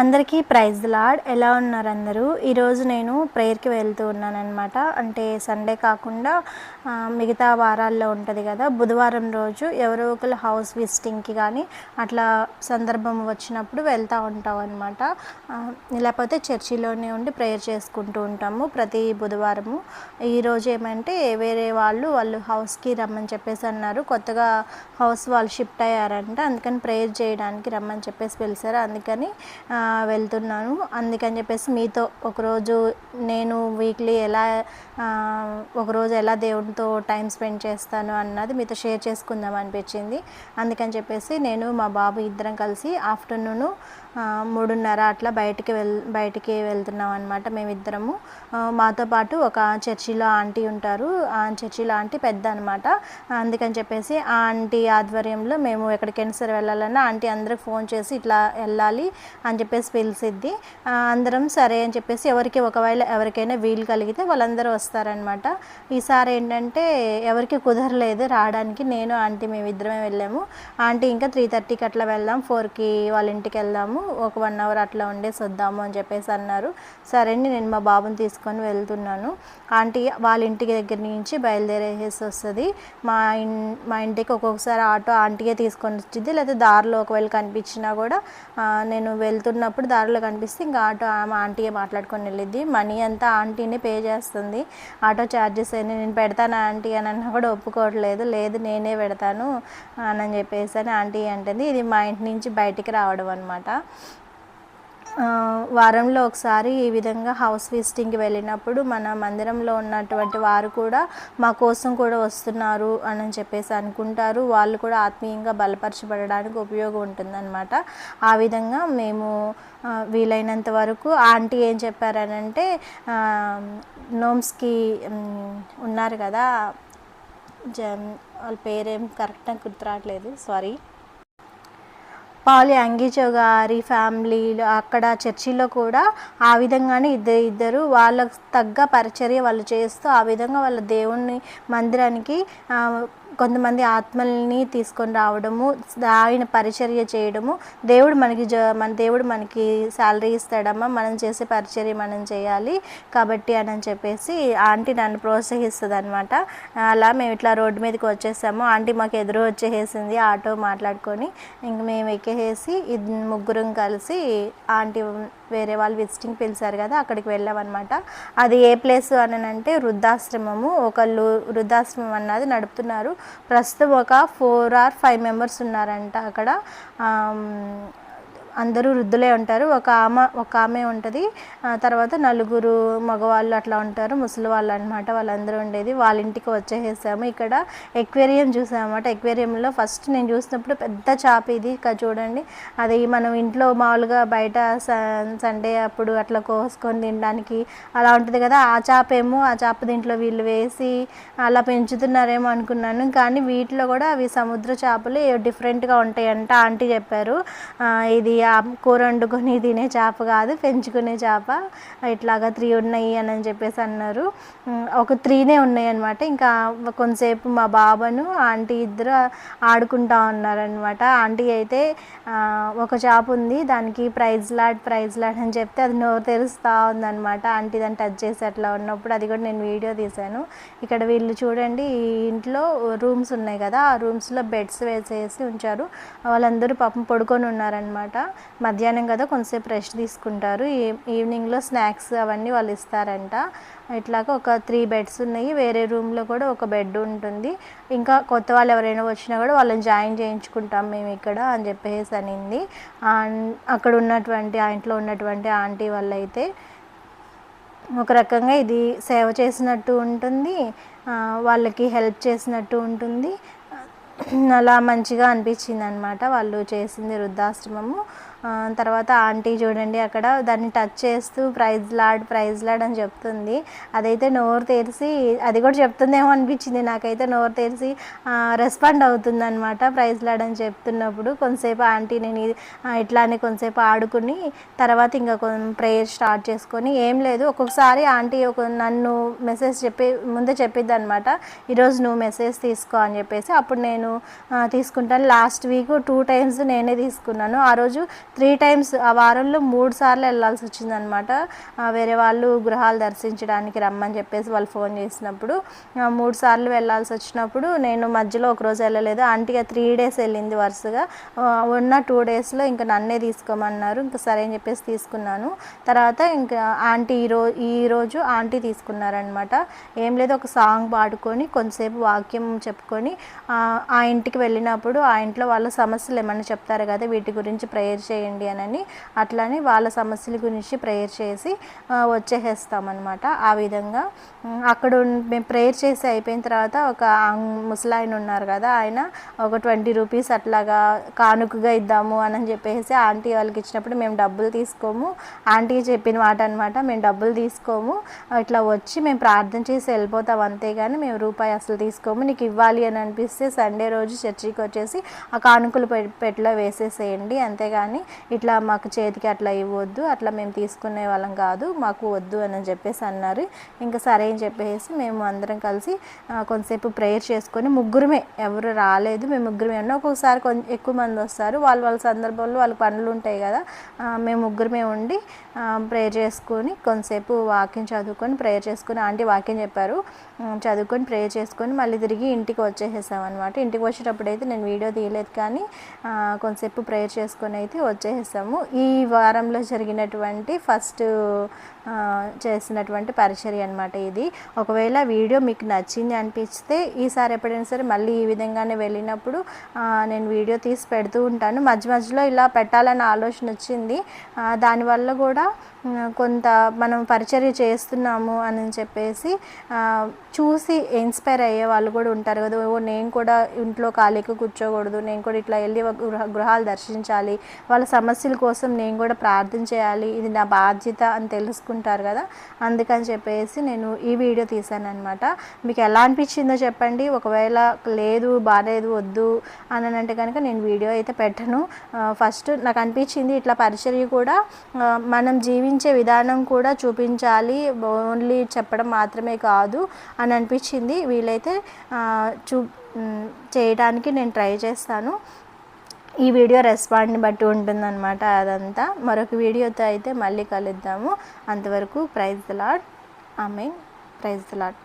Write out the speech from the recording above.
అందరికీ praise lord ఎలా ఉన్నారు అందరూ? ఈరోజు నేను ప్రేయర్కి వెళ్తూ ఉన్నానమాట అంటే సండే కాకుండా మిగతా వారాల్లో ఉంటుంది కదా బుధవారం రోజు ఎవరో ఒకరు హౌస్ విజిటింగ్కి కానీ అట్లా సందర్భం వచ్చినప్పుడు వెళ్తూ ఉంటాం అనమాట లేకపోతే చర్చిలోనే ఉండి ప్రేయర్ చేసుకుంటూ ఉంటాము ప్రతి బుధవారము. ఈరోజు ఏమంటే వేరే వాళ్ళు వాళ్ళు హౌస్కి రమ్మని చెప్పేసి అన్నారు. కొత్తగా హౌస్ వాళ్ళు షిఫ్ట్ అయ్యారంట. అందుకని ప్రేయర్ చేయడానికి రమ్మని చెప్పేసి పిలిచారు. అందుకని వెళ్తున్నాను. అందుకని చెప్పేసి మీతో ఒకరోజు నేను వీక్లీ ఎలా ఒకరోజు ఎలా దేవునితో టైం స్పెండ్ చేస్తాను అన్నది మీతో షేర్ చేసుకుందాం అనిపించింది. అందుకని చెప్పేసి నేను మా బాబు ఇద్దరం కలిసి ఆఫ్టర్నూను మూడున్నర అట్లా బయటికి వెల్ బయటికి వెళ్తున్నాం అనమాట మేమిద్దరము. మాతో పాటు ఒక చర్చిలో ఆంటీ ఉంటారు. ఆ చర్చిలో ఆంటీ పెద్ద అనమాట అందుకని చెప్పేసి ఆ ఆంటీ ఆధ్వర్యంలో మేము ఎక్కడికైనా సరే వెళ్ళాలన్నా ఆంటీ అందరికి ఫోన్ చేసి ఇట్లా వెళ్ళాలి అని చెప్పేసి పిలిచిద్ది అందరం సరే అని చెప్పేసి ఎవరికి ఒకవేళ ఎవరికైనా వీలు కలిగితే వాళ్ళందరూ వస్తారనమాట ఈసారి ఏంటంటే ఎవరికి కుదరలేదు రావడానికి. నేను ఆంటీ మేమిద్దరమే వెళ్ళాము. ఆంటీ ఇంకా త్రీ థర్టీకి అట్లా వెళ్దాం. ఫోర్కి వాళ్ళ ఇంటికి వెళ్దాము. ఒక వన్ అవర్ అట్లా ఉండేసి వద్దాము అని చెప్పేసి అన్నారు. సరే అండి నేను మా బాబుని తీసుకొని వెళ్తున్నాను. ఆంటీ వాళ్ళ ఇంటికి దగ్గర నుంచి బయలుదేరేసి వస్తుంది. మా ఇన్ మా ఇంటికి ఒక్కొక్కసారి ఆటో ఆంటీయే తీసుకొని వచ్చింది లేదా దారిలో ఒకవేళ కనిపించినా కూడా నేను నేను వెళ్తున్నప్పుడు దారిలో కనిపిస్తే ఇంకా ఆటో ఆమె ఆంటీయే మాట్లాడుకొని వెళ్ళిద్ది. మనీ అంతా ఆంటీనే పే చేస్తుంది. ఆటో ఛార్జెస్ అయినా నేను పెడతాను ఆంటీ అని అన్నా కూడా ఒప్పుకోవట్లేదు. లేదు నేనే పెడతాను అని చెప్పేసి అని ఆంటీ అంటుంది. ఇది మా ఇంటి నుంచి బయటికి రావడం అనమాట వారంలో ఒకసారి ఈ విధంగా హౌస్ విజిటింగ్కి వెళ్ళినప్పుడు మన మందిరంలో ఉన్నటువంటి వారు కూడా మా కోసం కూడా వస్తున్నారు అని చెప్పేసి అనుకుంటారు. వాళ్ళు కూడా ఆత్మీయంగా బలపరచబడడానికి ఉపయోగం ఉంటుందన్నమాట. ఆ విధంగా మేము వీలైనంత వరకు ఆంటీ ఏం చెప్పారనంటే నోమ్స్కి ఉన్నారు కదా జ వాళ్ళ పేరేం కరెక్ట్గా గుర్తు రావట్లేదు సారీ. పాలి అంగిచో గారి ఫ్యామిలీలో అక్కడ చర్చిలో కూడా ఆ విధంగానే ఇద్దరు ఇద్దరు వాళ్ళకు తగ్గ పరిచర్య వాళ్ళు చేస్తూ ఆ విధంగా వాళ్ళ దేవుణ్ణి మందిరానికి కొంతమంది ఆత్మల్ని తీసుకొని రావడము ఆయన పరిచర్య చేయడము. దేవుడు మనకి జ మన దేవుడు మనకి శాలరీ ఇస్తాడమ్మా మనం చేసే పరిచర్య మనం చేయాలి కాబట్టి అని చెప్పేసి ఆంటీ నన్ను ప్రోత్సహిస్తుంది అనమాట అలా మేము ఇట్లా రోడ్డు మీదకి వచ్చేసాము. ఆంటీ మాకు ఎదురు వచ్చేసేసింది ఆటో మాట్లాడుకొని. ఇంక మేము ఎక్కేసి ముగ్గురం కలిసి ఆంటీ వేరే వాళ్ళు విజిటింగ్ పిలిచారు కదా అక్కడికి వెళ్ళామన్నమాట. అది ఏ ప్లేస్ అని అంటే వృద్ధాశ్రమము ఒకళ్ళు వృద్ధాశ్రమం అన్నది నడుపుతున్నారు. ప్రస్తుతం ఒక ఫోర్ ఆర్ ఫైవ్ మెంబర్స్ ఉన్నారంట అక్కడ. ఆమ్, అందరూ వృద్ధులే ఉంటారు. ఒక ఆమె ఒక ఆమె ఉంటుంది. తర్వాత నలుగురు మగవాళ్ళు అట్లా ఉంటారు. ముసలి వాళ్ళు అనమాట వాళ్ళందరూ ఉండేది. వాళ్ళ ఇంటికి వచ్చేసేసాము. ఇక్కడ ఎక్వేరియం చూసామన్నమాట. ఎక్వేరియంలో ఫస్ట్ నేను చూసినప్పుడు పెద్ద చాప ఇది. చూడండి. అది మనం ఇంట్లో మామూలుగా బయట స- సండే అప్పుడు అట్లా కోసుకొని తినడానికి అలా ఉంటుంది కదా. ఆ చేప ఏమో ఆ చేప దీంట్లో వీళ్ళు వేసి అలా పెంచుతున్నారేమో అనుకున్నాను. కానీ వీటిలో కూడా అవి సముద్ర చేపలు డిఫరెంట్గా ఉంటాయంట. ఆంటీ చెప్పారు. ఇది ఆ కూర వండుకొని తినే చేప కాదు పెంచుకునే చేప ఇట్లాగా త్రీ ఉన్నాయి అని అని చెప్పేసి అన్నారు. ఒక త్రీనే ఉన్నాయి అనమాట ఇంకా కొంతసేపు మా బాబను ఆంటీ ఇద్దరు ఆడుకుంటా ఉన్నారనమాట ఆంటీ అయితే ఒక చేప ఉంది దానికి ప్రైజ్ లాడ్ ప్రైజ్ లాడ్ అని చెప్తే అది నోరు తెరుస్తూ ఉందనమాట ఆంటీ దాన్ని టచ్ చేసి అట్లా ఉన్నప్పుడు అది కూడా నేను వీడియో తీశాను. ఇక్కడ వీళ్ళు చూడండి ఈ ఇంట్లో రూమ్స్ ఉన్నాయి కదా ఆ రూమ్స్లో బెడ్స్ వేసేసి ఉంచారు. వాళ్ళందరూ పాపం పడుకొని ఉన్నారనమాట మధ్యాహ్నం కదా కొంతసేపు రెస్ట్ తీసుకుంటారు. ఈ- ఈవినింగ్లో స్నాక్స్ అవన్నీ వాళ్ళు ఇస్తారంట. ఇట్లాగా ఒక త్రీ బెడ్స్ ఉన్నాయి. వేరే రూమ్లో కూడా ఒక బెడ్ ఉంటుంది. ఇంకా కొత్త వాళ్ళు ఎవరైనా వచ్చినా కూడా వాళ్ళని జాయిన్ చేయించుకుంటాం మేము ఇక్కడ అని చెప్పేసి అనింది. అక్కడ ఉన్నటువంటి ఆ ఇంట్లో ఉన్నటువంటి ఆంటీ వాళ్ళు అయితే ఒక రకంగా ఇది సేవ చేసినట్టు ఉంటుంది. వాళ్ళకి హెల్ప్ చేసినట్టు ఉంటుంది. అలా మంచిగా అనిపించింది అనమాట వాళ్ళు చేసింది వృద్ధాశ్రమము. తర్వాత ఆంటీ చూడండి అక్కడ దాన్ని టచ్ చేస్తూ ప్రైజ్ లాడ్ ప్రైజ్ లాడ్ అని చెప్తుంది. అదైతే నోరు తెరిచి అది కూడా చెప్తుందేమో అనిపించింది నాకైతే నోరు తెరిసి రెస్పాండ్ అవుతుంది అనమాట ప్రైజ్ లాడ్ అని చెప్తున్నప్పుడు. కొంతసేపు ఆంటీ నేను ఇట్లానే కొంతసేపు ఆడుకుని తర్వాత ఇంకా ప్రేయర్ స్టార్ట్ చేసుకొని ఏం లేదు. ఒక్కొక్కసారి ఆంటీ ఒక నన్ను మెసేజ్ చెప్పి ముందే చెప్పిద్ది అనమాట ఈరోజు నువ్వు మెసేజ్ తీసుకో అని చెప్పేసి అప్పుడు నేను తీసుకుంటాను. లాస్ట్ వీక్ టూ టైమ్స్ నేనే తీసుకున్నాను. ఆ రోజు త్రీ టైమ్స్ ఆ వారంలో మూడు సార్లు వెళ్ళాల్సి వచ్చిందనమాట వేరే వాళ్ళు గృహాలు దర్శించడానికి రమ్మని చెప్పేసి వాళ్ళు ఫోన్ చేసినప్పుడు మూడు సార్లు వెళ్ళాల్సి వచ్చినప్పుడు నేను మధ్యలో ఒక రోజు వెళ్ళలేదు. ఆంటీగా త్రీ డేస్ వెళ్ళింది వరుసగా. ఉన్న టూ డేస్లో ఇంకా నన్నే తీసుకోమన్నారు. ఇంకా సరే అని చెప్పేసి తీసుకున్నాను. తర్వాత ఇంకా ఆంటీ ఈ ఈరోజు ఆంటీ తీసుకున్నారనమాట ఏం లేదు ఒక సాంగ్ పాడుకొని కొంతసేపు వాక్యం చెప్పుకొని ఆ, ఇంటికి వెళ్ళినప్పుడు ఆ ఇంట్లో వాళ్ళ సమస్యలు ఏమైనా చెప్తారు కదా వీటి గురించి ప్రేయర్ చేయండి అని అట్లానే వాళ్ళ సమస్యల గురించి ప్రేయర్ చేసి వచ్చేసేస్తామన్నమాట. ఆ విధంగా అక్కడ మేము ప్రేయర్ చేసి అయిపోయిన తర్వాత ఒక ముసలాయన ఉన్నారు కదా ఆయన ఒక ట్వంటీ రూపీస్ అట్లాగా కానుకగా ఇద్దాము అని చెప్పేసి ఆంటీ వాళ్ళకి ఇచ్చినప్పుడు మేము డబ్బులు తీసుకోము. ఆంటీ చెప్పిన మాట అనమాట మేము డబ్బులు తీసుకోము. ఇట్లా వచ్చి మేము ప్రార్థన చేసి వెళ్ళిపోతాం అంతేగాని మేము రూపాయి అసలు తీసుకోము. నీకు ఇవ్వాలి అని అనిపిస్తే సండే రోజు చర్చికి వచ్చేసి ఆ కానుకలు పె- పెట్టెలో వేసేసేయండి అంతేగాని ఇట్లా మాకు చేతికి అట్లా ఇవ్వద్దు అట్లా మేము తీసుకునే వాళ్ళం కాదు మాకు వద్దు అని చెప్పేసి అన్నారు. ఇంకా సరే అని చెప్పేసి మేము అందరం కలిసి కొంతసేపు ప్రేయర్ చేసుకొని ముగ్గురమే. ఎవరు రాలేదు మేము ముగ్గురమే. ఉన్నా ఒక్కొక్కసారి కొంచెం ఎక్కువ మంది వస్తారు. వాళ్ళ వాళ్ళ సందర్భంలో వాళ్ళ పనులు ఉంటాయి కదా మేము ముగ్గురమే ఉండి ప్రేయర్ చేసుకొని కొంతసేపు వాక్యం చదువుకొని ప్రేయర్ చేసుకొని ఆంటీ వాక్యం చెప్పారు. చదువుకొని ప్రేయర్ చేసుకొని మళ్ళీ తిరిగి ఇంటికి వచ్చేసేసాం అనమాట ఇంటికి వచ్చేటప్పుడు అయితే నేను వీడియో తీయలేదు కానీ కొంతసేపు ప్రేయర్ చేసుకొని అయితే చేసాము. ఈ వారంలో జరిగినటువంటి ఫస్ట్ చేసినటువంటి పరిచర్య అనమాట ఇది. ఒకవేళ వీడియో మీకు నచ్చింది అనిపిస్తే ఈసారి ఎప్పుడైనా సరే మళ్ళీ ఈ విధంగానే వెళ్ళినప్పుడు నేను వీడియో తీసి పెడుతూ ఉంటాను. మధ్య మధ్యలో ఇలా పెట్టాలని ఆలోచన వచ్చింది. దానివల్ల కూడా కొంత మనం పరిచర్య చేస్తున్నాము అని చెప్పేసి చూసి ఇన్స్పైర్ అయ్యే వాళ్ళు కూడా ఉంటారు కదా. ఓ నేను కూడా ఇంట్లో ఖాళీగా కూర్చోకూడదు నేను కూడా ఇట్లా వెళ్ళి ఒక గృహ గృహాలు దర్శించాలి వాళ్ళ సమస్యల కోసం నేను కూడా ప్రార్థన చేయాలి ఇది నా బాధ్యత అని తెలుసుకుంటారు కదా. అందుకని చెప్పేసి నేను ఈ వీడియో తీశాను అనమాట మీకు ఎలా అనిపించిందో చెప్పండి. ఒకవేళ లేదు బాగాలేదు వద్దు అని అంటే కనుక నేను వీడియో అయితే పెట్టను. ఫస్ట్ నాకు అనిపించింది ఇట్లా పరిచర్య కూడా మనం జీవించే విధానం కూడా చూపించాలి. ఓన్లీ చెప్పడం మాత్రమే కాదు అని అనిపించింది. వీలైతే చూ చేయడానికి నేను ట్రై చేస్తాను. ఈ వీడియో రెస్పాండ్ని బట్టి ఉంటుందన్నమాట అదంతా. మరొక వీడియోతో అయితే మళ్ళీ కలుద్దాము. అంతవరకు praise the lord mean praise the lord